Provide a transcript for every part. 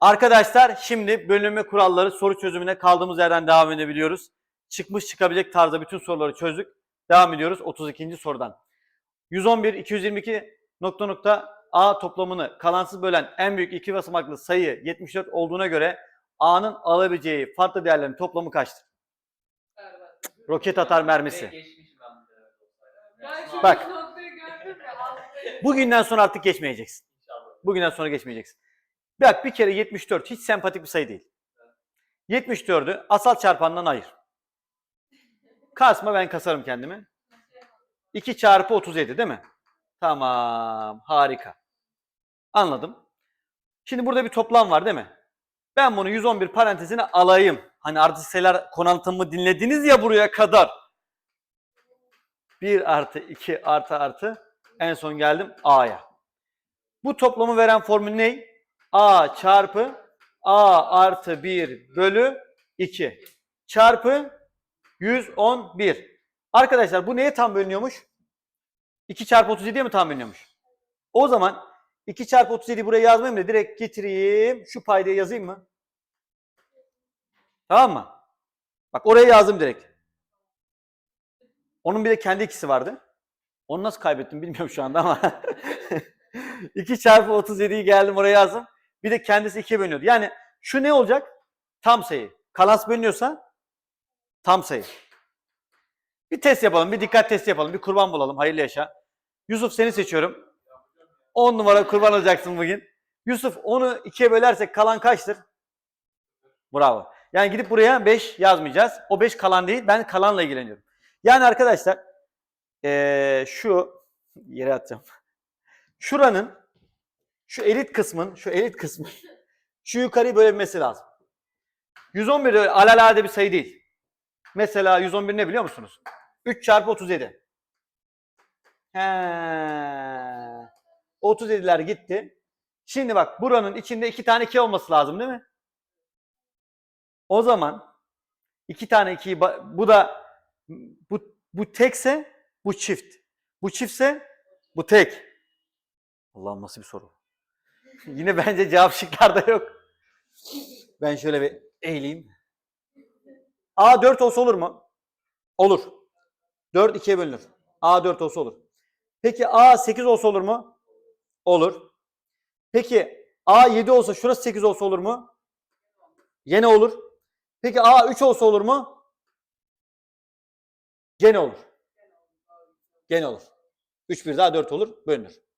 Arkadaşlar şimdi bölünme kuralları soru çözümüne kaldığımız yerden devam edebiliyoruz. Çıkmış çıkabilecek tarzda bütün soruları çözdük. Devam ediyoruz 32. sorudan. 111, 222 nokta nokta A toplamını kalansız bölen en büyük iki basamaklı sayı 74 olduğuna göre A'nın alabileceği farklı değerlerin toplamı kaçtır? Roket atar mermisi. Bak. Bugünden sonra artık geçmeyeceksin. İnşallah. Bugünden sonra geçmeyeceksin. Bak bir kere 74 hiç sempatik bir sayı değil. 74'ü asal çarpandan ayır. Kasma ben kasarım kendimi. 2 çarpı 37 değil mi? Tamam harika. Anladım. Şimdi burada bir toplam var değil mi? Ben bunu 111 parantezine alayım. Hani artı sayılar konantımı dinlediniz ya buraya kadar. 1 artı 2 artı artı en son geldim A'ya. Bu toplamı veren formül ne? A çarpı A artı 1 bölü 2 çarpı 111. Arkadaşlar bu neye tam bölünüyormuş? 2 çarpı 37'ye mi tam bölünüyormuş? O zaman 2 çarpı 37'yi buraya yazmayayım da direkt getireyim. Şu paydayı yazayım mı? Tamam mı? Bak oraya yazdım direkt. Onun bir de kendi ikisi vardı. Onu nasıl kaybettim bilmiyorum şu anda ama. 2 çarpı 37'yi geldim oraya yazdım. Bir de kendisi 2'ye bölünüyordu. Yani şu ne olacak? Tam sayı. Kalas bölünüyorsa tam sayı. Bir test yapalım. Bir dikkat testi yapalım. Bir kurban bulalım. Hayırlı yaşa. Yusuf seni seçiyorum. 10 numara kurban olacaksın bugün. Yusuf onu 2'ye bölersek kalan kaçtır? Bravo. Yani gidip buraya 5 yazmayacağız. O 5 kalan değil. Ben kalanla ilgileniyorum. Yani arkadaşlar eee, şu yere atacağım. Şuranın şu elit kısmın, şu elit kısmın şu yukarıyı bölebilmesi lazım. 111 öyle alelade bir sayı değil. Mesela 111 ne biliyor musunuz? 3 çarpı 37. He. 37'ler gitti. Şimdi bak buranın içinde iki tane 2 olması lazım değil mi? O zaman iki tane 2'yi bu da bu, bu tekse bu çift. Bu çiftse bu tek. Allah'ım nasıl bir soru. Yine bence cevap şıklarda yok. Ben şöyle bir eğileyim. A 4 olsa olur mu? Olur. 4 2'ye bölünür. A 4 olsa olur. Peki A 8 olsa olur mu? Olur. Peki A 7 olsa şurası 8 olsa olur mu? Yine olur. Peki A 3 olsa olur mu? Gene olur. Gene olur. 3 bir daha 4 olur. Bölünür.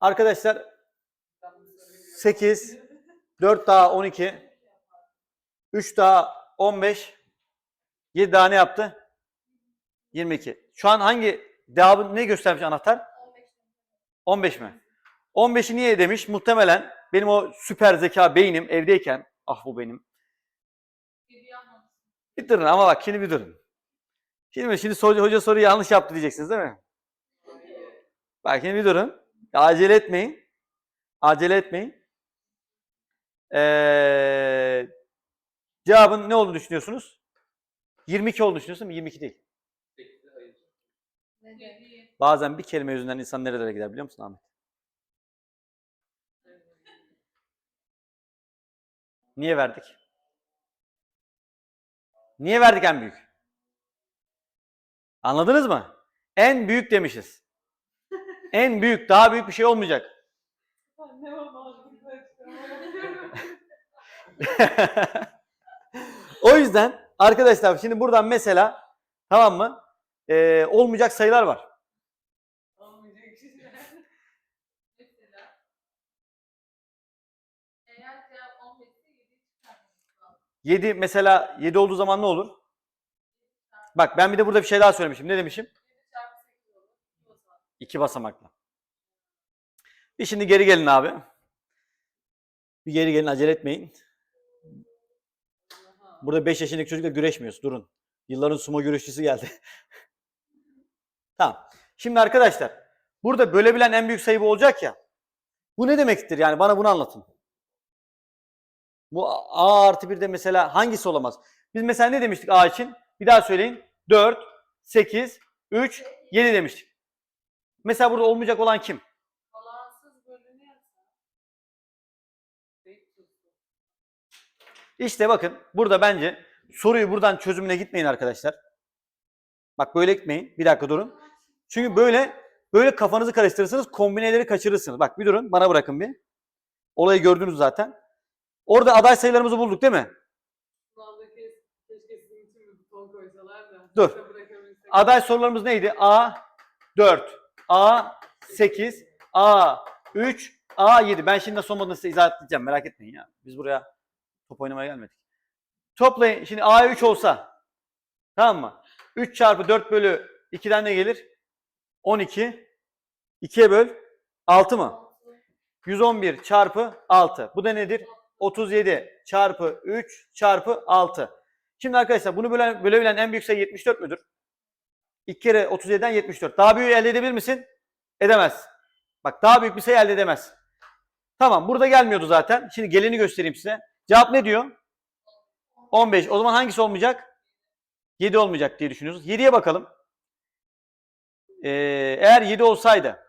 Arkadaşlar 8, 4 daha 12, 3 daha 15, 7 daha ne yaptı? 22. Şu an hangi devamı ne göstermiş anahtar? 15 mi? 15'i niye demiş? Muhtemelen benim o süper zeka beynim evdeyken, ah bu benim. Bir durun ama bak şimdi bir durun. Şimdi, şimdi hoca, hoca soruyu yanlış yaptı diyeceksiniz değil mi? Bak şimdi bir durun. Acele etmeyin. Acele etmeyin. Ee, cevabın ne olduğunu düşünüyorsunuz? 22 olduğunu düşünüyorsun mu? 22 değil. Bazen bir kelime yüzünden insan nerelere gider biliyor musun Ahmet? Niye verdik? Niye verdik en büyük? Anladınız mı? En büyük demişiz. En büyük, daha büyük bir şey olmayacak. O yüzden arkadaşlar şimdi buradan mesela tamam mı? Ee, olmayacak sayılar var. Olmayacak şeyler. Mesela. Eğer cevap 15 ise 7 çıkartmamız lazım. 7 mesela 7 olduğu zaman ne olur? Bak ben bir de burada bir şey daha söylemişim. Ne demişim? 7 çarpı 8 olur. Bu o zaman. İki basamaklı. Bir şimdi geri gelin abi. Bir geri gelin acele etmeyin. Burada 5 yaşındaki çocukla güreşmiyoruz. Durun. Yılların sumo güreşçisi geldi. tamam. Şimdi arkadaşlar burada bölebilen en büyük sayı bu olacak ya. Bu ne demektir yani bana bunu anlatın. Bu a artı 1'de mesela hangisi olamaz? Biz mesela ne demiştik a için? Bir daha söyleyin. 4, 8, 3, 7 demiştik. Mesela burada olmayacak olan kim? İşte bakın burada bence soruyu buradan çözümüne gitmeyin arkadaşlar. Bak böyle gitmeyin. Bir dakika durun. Çünkü böyle böyle kafanızı karıştırırsınız, kombineleri kaçırırsınız. Bak bir durun, bana bırakın bir. Olayı gördünüz zaten. Orada aday sayılarımızı bulduk değil mi? Dur. Aday sorularımız neydi? A 4, A 8, A 3, A 7. Ben şimdi nasıl olmadığını size izah edeceğim. Merak etmeyin ya. Biz buraya top oynamaya gelmedik. Toplayın. Şimdi A 3 olsa tamam mı? 3 çarpı 4 bölü 2'den ne gelir? 12. 2'ye böl. 6 mı? 111 çarpı 6. Bu da nedir? 37 çarpı 3 çarpı 6. Şimdi arkadaşlar bunu bölen, bölebilen en büyük sayı 74 müdür? 2 kere 37'den 74. Daha büyüğü elde edebilir misin? Edemez. Bak daha büyük bir sayı elde edemez. Tamam burada gelmiyordu zaten. Şimdi geleni göstereyim size. Cevap ne diyor? 15. O zaman hangisi olmayacak? 7 olmayacak diye düşünüyorsunuz. 7'ye bakalım. Ee, eğer 7 olsaydı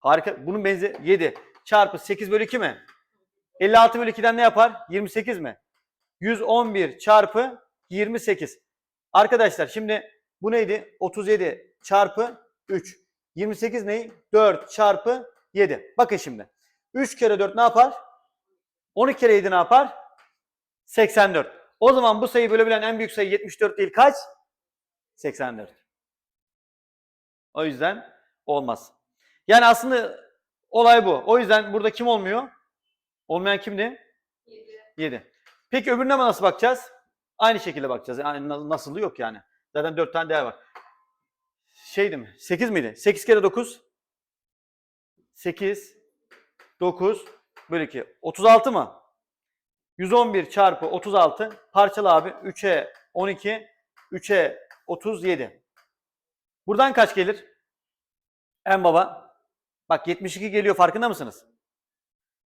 harika. Bunun benzi 7 çarpı 8 bölü 2 mi? 56 bölü 2'den ne yapar? 28 mi? 111 çarpı 28. Arkadaşlar şimdi bu neydi? 37 çarpı 3. 28 neyi? 4 çarpı 7. Bakın şimdi. 3 kere 4 ne yapar? 12 kere 7 ne yapar? 84. O zaman bu sayıyı bölebilen en büyük sayı 74 değil kaç? 84. O yüzden olmaz. Yani aslında olay bu. O yüzden burada kim olmuyor? Olmayan kimdi? Yedi. 7. Peki öbürüne nasıl bakacağız? Aynı şekilde bakacağız. Yani na- nasılı yok yani. Zaten 4 tane değer var. Şeydi mi? 8 miydi? 8 kere 9. 8. 9 bölü 2. 36 mı? 111 çarpı 36. Parçala abi. 3'e 12. 3'e 37. Buradan kaç gelir? En baba. Bak 72 geliyor farkında mısınız?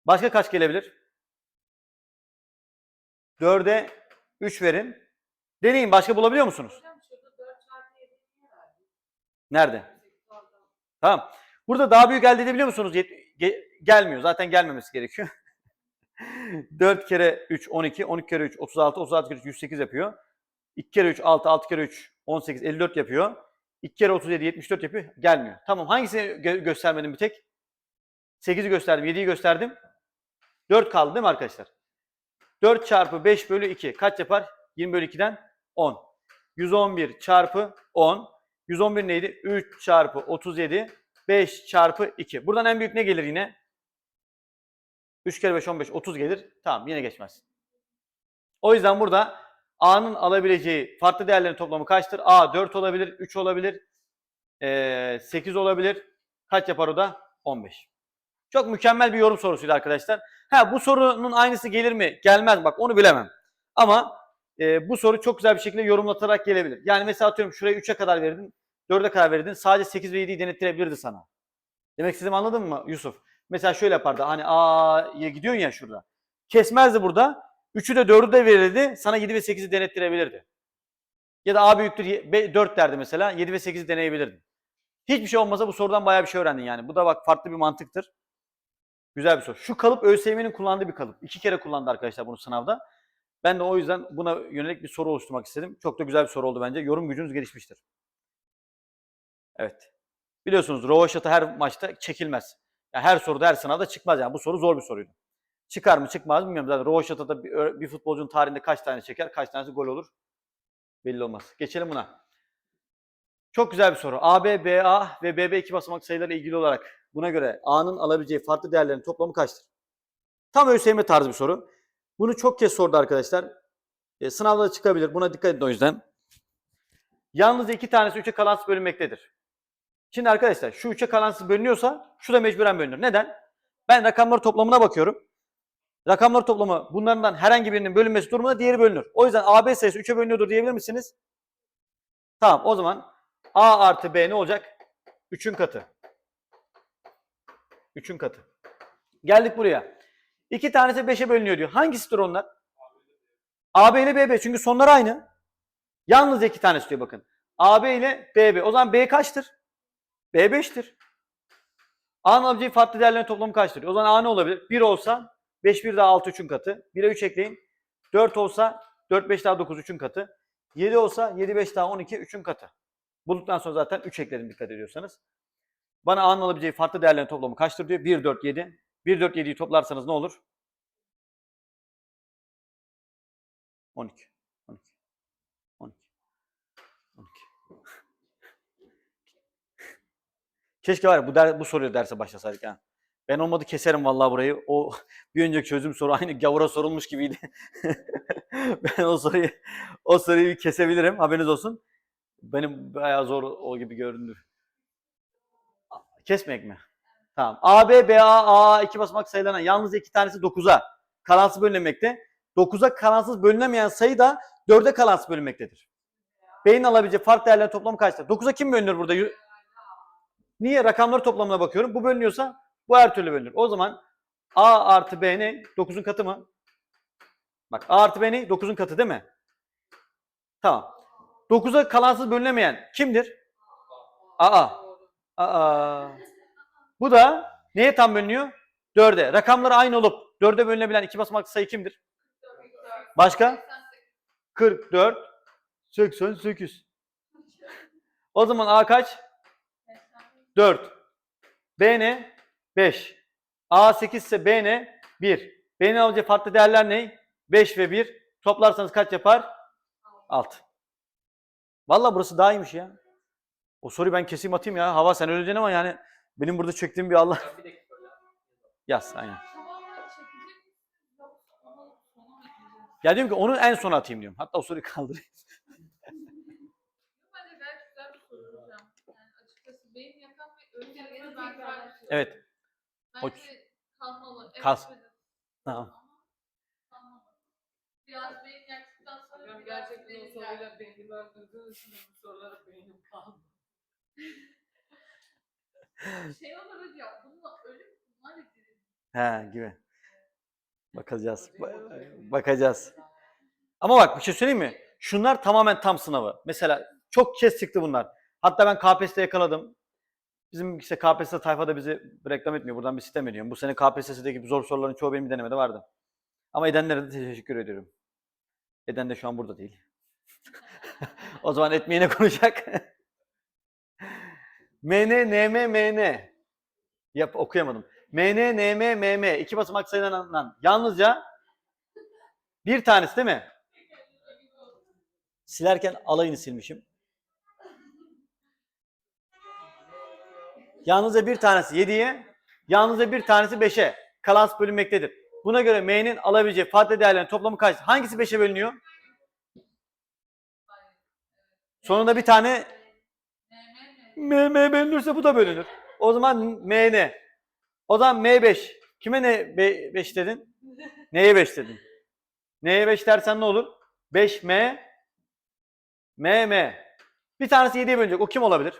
Başka kaç gelebilir? 4'e 3 verin. Deneyin başka bulabiliyor musunuz? Hocam şurada 4 çarpı 7 niye verdin? Nerede? Tamam. Burada daha büyük elde edebiliyor musunuz? Ge- gelmiyor. Zaten gelmemesi gerekiyor. 4 kere 3 12, 12 kere 3 36, 36 kere 3 108 yapıyor. 2 kere 3 6, 6 kere 3 18 54 yapıyor. 2 kere 37 74 yapıyor. Gelmiyor. Tamam. Hangisini gö- göstermedim bir tek? 8'i gösterdim, 7'yi gösterdim. 4 kaldı değil mi arkadaşlar? 4 çarpı 5 bölü 2 kaç yapar? 20 bölü 2'den 10. 111 çarpı 10. 111 neydi? 3 çarpı 37 5 çarpı 2. Buradan en büyük ne gelir yine? 3 kere 5 15 30 gelir. Tamam yine geçmez. O yüzden burada A'nın alabileceği farklı değerlerin toplamı kaçtır? A 4 olabilir, 3 olabilir, eee, 8 olabilir. Kaç yapar o da? 15. Çok mükemmel bir yorum sorusuydu arkadaşlar. Ha bu sorunun aynısı gelir mi? Gelmez bak onu bilemem. Ama e, bu soru çok güzel bir şekilde yorumlatarak gelebilir. Yani mesela atıyorum şuraya 3'e kadar verdin, 4'e kadar verdin. Sadece 8 ve 7'yi denettirebilirdi sana. Demek istediğimi anladın mı Yusuf? Mesela şöyle yapardı. Hani A'ya gidiyorsun ya şurada. Kesmezdi burada. 3'ü de 4'ü de verirdi. Sana 7 ve 8'i denettirebilirdi. Ya da A büyüktür ye- be- 4 derdi mesela. 7 ve 8'i deneyebilirdin. Hiçbir şey olmasa bu sorudan bayağı bir şey öğrendin yani. Bu da bak farklı bir mantıktır. Güzel bir soru. Şu kalıp ÖSYM'nin kullandığı bir kalıp. İki kere kullandı arkadaşlar bunu sınavda. Ben de o yüzden buna yönelik bir soru oluşturmak istedim. Çok da güzel bir soru oldu bence. Yorum gücünüz gelişmiştir. Evet. Biliyorsunuz Rovaşat'a her maçta çekilmez. Yani her soruda her sınavda çıkmaz yani. Bu soru zor bir soruydu. Çıkar mı çıkmaz mı bilmiyorum. Zaten Rovaşat'ta bir, ö- bir futbolcunun tarihinde kaç tane çeker, kaç tanesi gol olur belli olmaz. Geçelim buna. Çok güzel bir soru. AB, BA ve BB iki basamak sayıları ilgili olarak buna göre A'nın alabileceği farklı değerlerin toplamı kaçtır? Tam ÖSYM tarzı bir soru. Bunu çok kez sordu arkadaşlar. E, sınavda da çıkabilir. Buna dikkat edin o yüzden. Yalnızca iki tanesi üçe kalansız bölünmektedir. Şimdi arkadaşlar şu üçe kalansız bölünüyorsa şu da mecburen bölünür. Neden? Ben rakamları toplamına bakıyorum. Rakamlar toplamı bunlardan herhangi birinin bölünmesi durumunda diğeri bölünür. O yüzden AB sayısı 3'e bölünüyordur diyebilir misiniz? Tamam o zaman A artı B ne olacak? 3'ün katı. 3'ün katı. Geldik buraya. İki tanesi 5'e bölünüyor diyor. Hangisidir onlar? AB ile BB. Çünkü sonları aynı. Yalnız iki tanesi diyor bakın. AB ile BB. O zaman B kaçtır? B 5'tir. A'nın alabileceği farklı değerlerin toplamı kaçtır? O zaman A ne olabilir? 1 olsa 5 1 daha 6 3'ün katı. 1'e 3 ekleyin. 4 olsa 4 5 daha 9 3'ün katı. 7 olsa 7 5 daha 12 3'ün katı. Bulduktan sonra zaten 3 ekledim dikkat ediyorsanız. Bana A'nın alabileceği farklı değerlerin toplamı kaçtır diyor. 1 4 7. 1 4 7'yi toplarsanız ne olur? 12. 12. 12. 12. Keşke var ya bu, der, bu soruyu derse başlasaydık ha. Ben olmadı keserim vallahi burayı. O bir önceki çözüm soru aynı gavura sorulmuş gibiydi. ben o soruyu o soruyu kesebilirim. Haberiniz olsun. Benim bayağı zor o gibi göründü. Kesmeyek mi? Tamam. A, B, B, A, A, iki basamak sayılarına yalnız iki tanesi 9'a kalansız bölünmekte. 9'a kalansız bölünemeyen sayı da 4'e kalansız bölünmektedir. B'nin alabileceği fark değerlerin toplamı kaçtır? 9'a kim bölünür burada? Niye? Rakamları toplamına bakıyorum. Bu bölünüyorsa bu her türlü bölünür. O zaman A artı B ne? 9'un katı mı? Bak A artı B ne? 9'un katı değil mi? Tamam. 9'a kalansız bölünemeyen kimdir? Aa. Aa. Bu da neye tam bölünüyor? 4'e. Rakamları aynı olup 4'e bölünebilen iki basamaklı sayı kimdir? Başka? 44, 88. O zaman A kaç? 4. B ne? 5. A 8 ise B ne? 1. B'nin alacağı farklı değerler ne? 5 ve 1. Toplarsanız kaç yapar? 6. Vallahi burası daha iyiymiş ya. O soruyu ben keseyim atayım ya. Hava sen öleceksin ama yani benim burada çektiğim bir Allah. Ben bir dakika böyle. Yaz aynen. Ya diyorum ki onu en sona atayım diyorum. Hatta o soruyu kaldırayım. Ben Evet. Bence kalmalı. Evet. Tamam. Biraz beyin yaktıktan sonra biraz gerçekten o beyin soruyla beynimi öldürdüğünüz için bu sorulara beynim kaldı. Şey olur hocam, bununla ölüm bunlar dirildi. He gibi. Bakacağız. Ba- bakacağız. Ama bak bir şey söyleyeyim mi? Şunlar tamamen tam sınavı. Mesela çok kez çıktı bunlar. Hatta ben KPSS'de yakaladım. Bizim işte KPSS tayfada bizi reklam etmiyor. Buradan bir sistem ediyorum. Bu sene KPSS'deki zor soruların çoğu benim denemede vardı. Ama edenlere de teşekkür ediyorum. Eden de şu an burada değil. o zaman etmeyene konuşacak. MN, NM, MN. Yap, okuyamadım. MN, NM, MM. İki basamak sayılarından yalnızca bir tanesi değil mi? Silerken alayını silmişim. Yalnızca bir tanesi 7'ye, yalnızca bir tanesi 5'e. Kalans bölünmektedir. Buna göre M'nin alabileceği farklı değerlerin toplamı kaç? Hangisi 5'e bölünüyor? Sonunda bir tane Ne, ne, ne. M, M bölünürse bu da bölünür. O zaman M ne? O zaman M5. Kime ne 5 dedin? Neye 5 dedin? Neye 5 dersen ne olur? 5M M, M. Bir tanesi 7'ye bölünecek. O kim olabilir?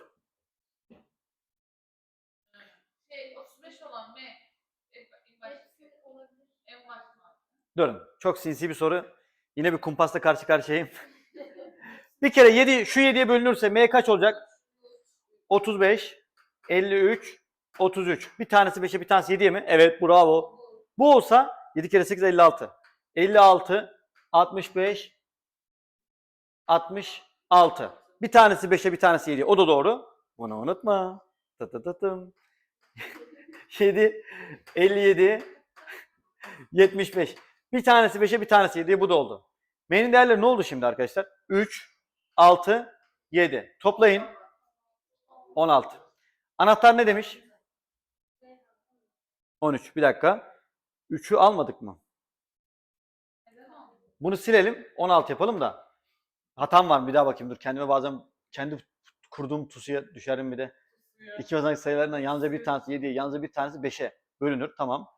Şey, 35 olan M. En en baş. En baş mı? Durun. Çok sinsi bir soru. Yine bir kumpasla karşı karşıyayım. bir kere 7 şu 7'ye bölünürse M kaç olacak? 35, 53, 33. Bir tanesi 5'e bir tanesi 7'ye mi? Evet bravo. Bu olsa 7 kere 8 56. 56, 65, 66. Bir tanesi 5'e bir tanesi 7'ye. O da doğru. Bunu unutma. Tı tı tı tım. 7, 57, 75. Bir tanesi 5'e bir tanesi 7'ye bu da oldu. M'nin değerleri ne oldu şimdi arkadaşlar? 3, 6, 7. Toplayın. 16. Anahtar ne demiş? 13. Bir dakika. 3'ü almadık mı? Bunu silelim. 16 yapalım da. Hatam var mı? Bir daha bakayım. Dur kendime bazen kendi kurduğum tusuya düşerim bir de. İki basamak sayılarından yalnızca bir tanesi 7'ye, yalnızca bir tanesi 5'e bölünür. Tamam.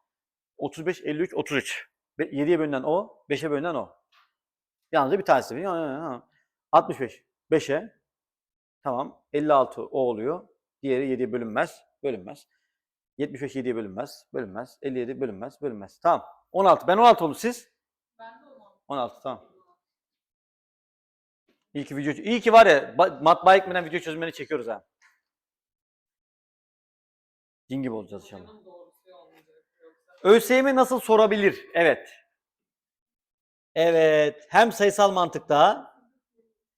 35, 53, 33. 7'ye bölünen o, 5'e bölünen o. Yalnızca bir tanesi. 65, 5'e. Tamam. 56 o oluyor. Diğeri 7'ye bölünmez. Bölünmez. 75 7'ye bölünmez. Bölünmez. 57 bölünmez. Bölünmez. Tamam. 16. Ben 16 oldum siz? Ben de olmam. 16 tamam. İyi ki video iyi ki var ya ba- matbaa ekmeden video çözümlerini çekiyoruz ha. Din gibi olacağız inşallah. ÖSYM nasıl sorabilir? Evet. Evet. Hem sayısal mantıkta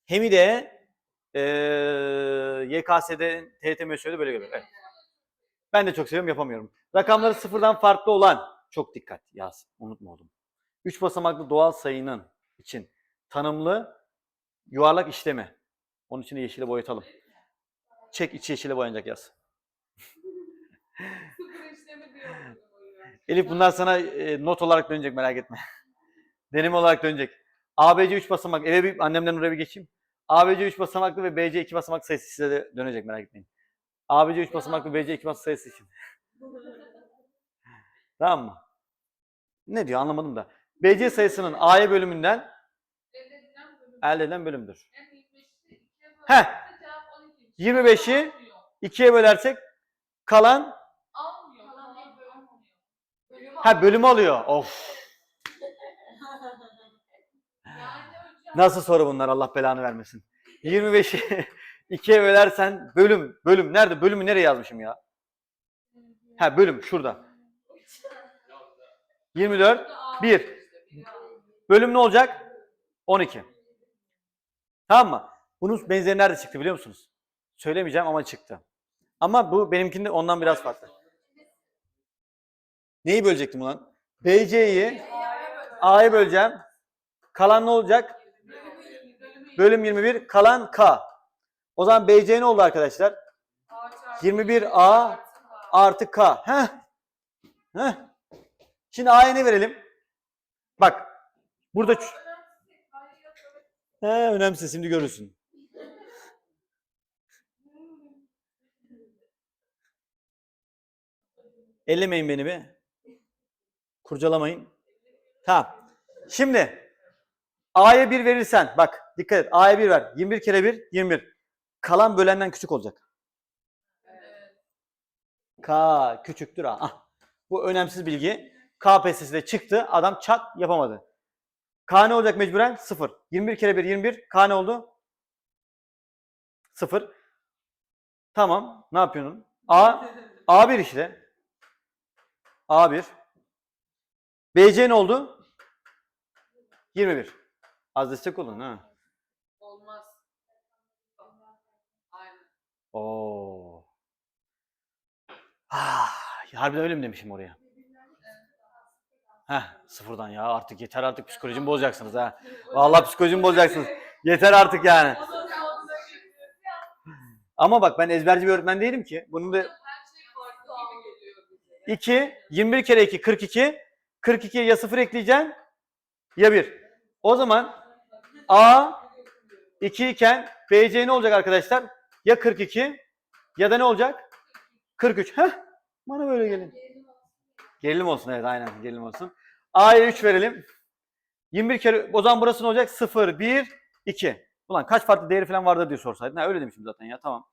hem de eee YKS'de, TYT MÖSY'de böyle görüyorum. Evet. Ben de çok seviyorum yapamıyorum. Rakamları sıfırdan farklı olan çok dikkat yaz. Unutma oğlum. Üç basamaklı doğal sayının için tanımlı yuvarlak işlemi. Onun için yeşile boyatalım. Çek içi yeşile boyanacak yaz. Elif bunlar sana e, not olarak dönecek merak etme. Deneme olarak dönecek. ABC 3 basamak. Eve bir annemden oraya bir geçeyim. ABC 3 basamaklı ve BC 2 basamak sayısı size de dönecek merak etmeyin. ABC 3 basamaklı BC 2 basamak sayısı için. Tamam mı? Ne diyor anlamadım da. BC sayısının A'ya bölümünden Elde edilen bölüm. bölümdür. En 25'i ikiye Heh. böldüğünde cevap 12. 25'i Almıyor. 2'ye bölersek kalan bölüm. ha bölümü alıyor. Of. Nasıl soru bunlar Allah belanı vermesin. 25'i 2'ye bölersen bölüm bölüm nerede? Bölümü nereye yazmışım ya? Ha bölüm şurada. 24 1. Bölüm ne olacak? 12. Tamam mı? Bunun benzeri nerede çıktı biliyor musunuz? Söylemeyeceğim ama çıktı. Ama bu benimkinde ondan biraz farklı. Neyi bölecektim ulan? BC'yi A'ya böleceğim. Kalan ne olacak? Bölüm 21. Kalan K. O zaman BC ne oldu arkadaşlar? 21A artı K. Heh. Heh. Şimdi A'ya ne verelim? Bak. Burada He, önemsiz şimdi görürsün. Ellemeyin beni be. Kurcalamayın. Tamam. Şimdi A'ya 1 verirsen bak dikkat et. A'ya 1 ver. 21 kere 1 21. Kalan bölenden küçük olacak. K küçüktür A. Ah, bu önemsiz bilgi. KPSS'de çıktı. Adam çat yapamadı. K ne olacak mecburen? 0. 21 kere 1 21. K ne oldu? 0. Tamam. Ne yapıyorsun? A A1 işte. A1. BC ne oldu? 21. Az destek olun ha. Olmaz. Aynen. Oo. Ah, harbiden öyle mi demişim oraya? Heh, sıfırdan ya artık yeter artık psikolojimi bozacaksınız ha. Vallahi psikolojimi bozacaksınız. Yeter artık yani. Ama bak ben ezberci bir öğretmen değilim ki. Bunun da şey. 2, 21 kere 2, 42. 42'ye ya 0 ekleyeceksin ya 1. O zaman A 2 iken BC ne olacak arkadaşlar? Ya 42 ya da ne olacak? 43. Heh. Bana böyle gelin. Gerilim olsun evet aynen gerilim olsun. A'ya 3 verelim. 21 kere o zaman burası ne olacak? 0, 1, 2. Ulan kaç farklı değeri falan vardı diye sorsaydın. Ha, öyle demişim zaten ya tamam.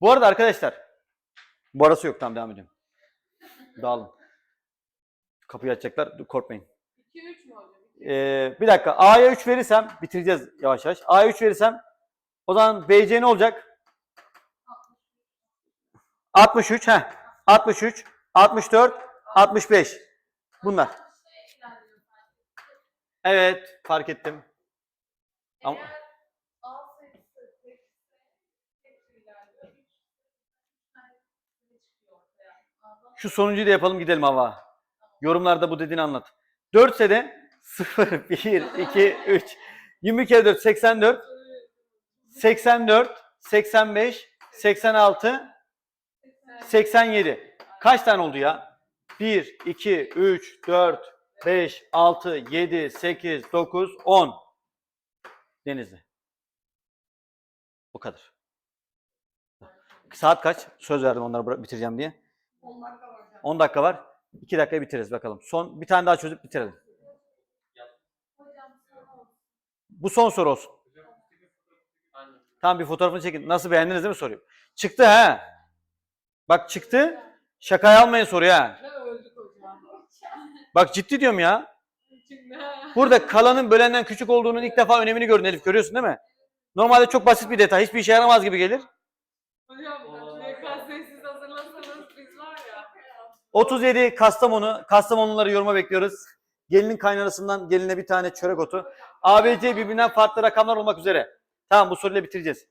Bu arada arkadaşlar. Bu arası yok tamam devam ediyorum. Dağılın. Kapıyı açacaklar korkmayın. Ee, bir dakika. A'ya 3 verirsem bitireceğiz yavaş yavaş. A'ya 3 verirsem o zaman BC ne olacak? 63. Heh. 63, 64, 65. Bunlar. Evet, fark ettim. Ama... Şu sonuncuyu da yapalım gidelim hava. Yorumlarda bu dediğini anlat. 4 ise de 0, 1, 2, 3. 20 kere 4 84. 84, 85, 86, 87. Kaç tane oldu ya? 1, 2, 3, 4, 5, 6, 7, 8, 9, 10. Denizli. Bu kadar. Saat kaç? Söz verdim onları bitireceğim diye. 10 dakika var hocam. 10 dakika var. 2 dakikaya bitiririz bakalım. Son bir tane daha çözüp bitirelim. Bu son soru olsun. Tamam bir fotoğrafını çekin. Nasıl beğendiniz değil mi soruyu? Çıktı ha. Bak çıktı. Şakaya almayın soruyu ha. Bak ciddi diyorum ya. Burada kalanın bölenden küçük olduğunun ilk defa önemini gördün Elif. Görüyorsun değil mi? Normalde çok basit bir detay. Hiçbir işe yaramaz gibi gelir. Hocam YKS'siz hazırlasanız biz var ya. 37 Kastamonu. Kastamonuları yoruma bekliyoruz. Gelinin kaynarasından geline bir tane çörek otu. ABC birbirinden farklı rakamlar olmak üzere. Tamam bu soruyla bitireceğiz.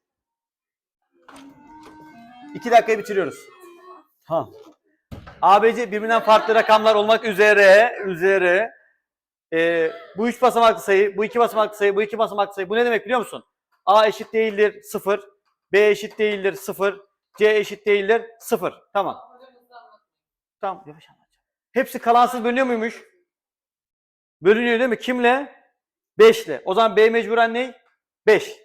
İki dakikaya bitiriyoruz. Tamam. ABC birbirinden farklı rakamlar olmak üzere, üzere. Ee, bu üç basamaklı sayı, bu iki basamaklı sayı, bu iki basamaklı sayı. Bu ne demek biliyor musun? A eşit değildir 0, B eşit değildir 0, C eşit değildir 0. Tamam. Tamam yavaş anlatacağım. Hepsi kalansız bölünüyor muymuş? Bölünüyor değil mi? Kimle? 5 ile. O zaman B mecburen ne? 5.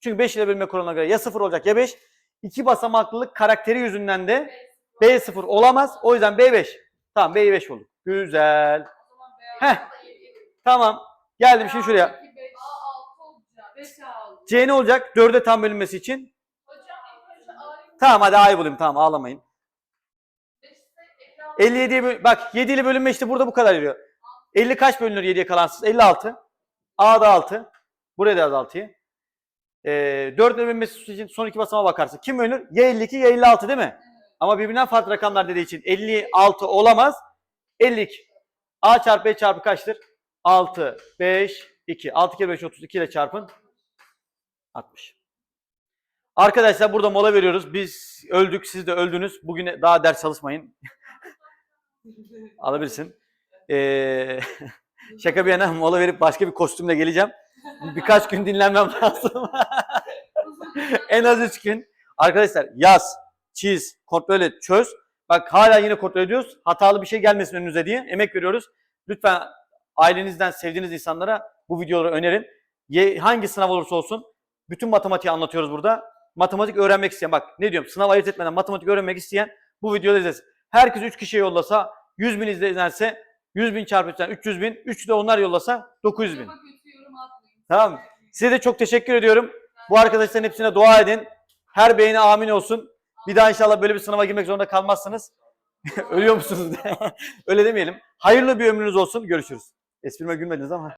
Çünkü 5 ile bölünme kuralına göre ya 0 olacak ya 5. İki basamaklılık karakteri yüzünden de B0 olamaz. O yüzden B5. Tamam B5 bulduk. Güzel. O zaman beyaz Heh. Tamam. Geldim şimdi şuraya. C ne olacak? 4'e tam bölünmesi için. Hocam ilk önce A'yı Tamam hadi A'yı bulayım. Tamam ağlamayın. Beşte ekran 57'ye böl- bak 7 ile bölünme işte burada bu kadar yürüyor. 50 kaç bölünür 7'ye kalansız? 56. A'da 6. Buraya da yaz 6'yı. Ee, 4 ile bölünmesi için son iki basamağa bakarsın. Kim bölünür? Ya 52 ya 56 değil mi? Ama birbirinden farklı rakamlar dediği için 56 olamaz. 52. A çarpı B çarpı kaçtır? 6, 5, 2. 6 kere 5, 32 ile çarpın. 60. Arkadaşlar burada mola veriyoruz. Biz öldük, siz de öldünüz. Bugün daha ders çalışmayın. Alabilirsin. Ee, şaka bir yana mola verip başka bir kostümle geleceğim. Birkaç gün dinlenmem lazım. en az 3 gün. Arkadaşlar yaz, çiz, kontrol et, çöz. Bak hala yine kontrol ediyoruz. Hatalı bir şey gelmesin önünüze diye emek veriyoruz. Lütfen ailenizden sevdiğiniz insanlara bu videoları önerin. Ye- hangi sınav olursa olsun bütün matematiği anlatıyoruz burada. Matematik öğrenmek isteyen bak ne diyorum sınav ayırt etmeden matematik öğrenmek isteyen bu videoları izlesin. Herkes 3 kişiye yollasa 100 bin izlenirse 100 bin çarpı 3'ten 300 bin. 3 de onlar yollasa 900 bin. Tamam. Size de çok teşekkür ediyorum. Bu arkadaşların hepsine dua edin. Her beğeni amin olsun. Bir daha inşallah böyle bir sınava girmek zorunda kalmazsınız. Ölüyor musunuz? Öyle demeyelim. Hayırlı bir ömrünüz olsun. Görüşürüz. Esprime gülmediniz ama.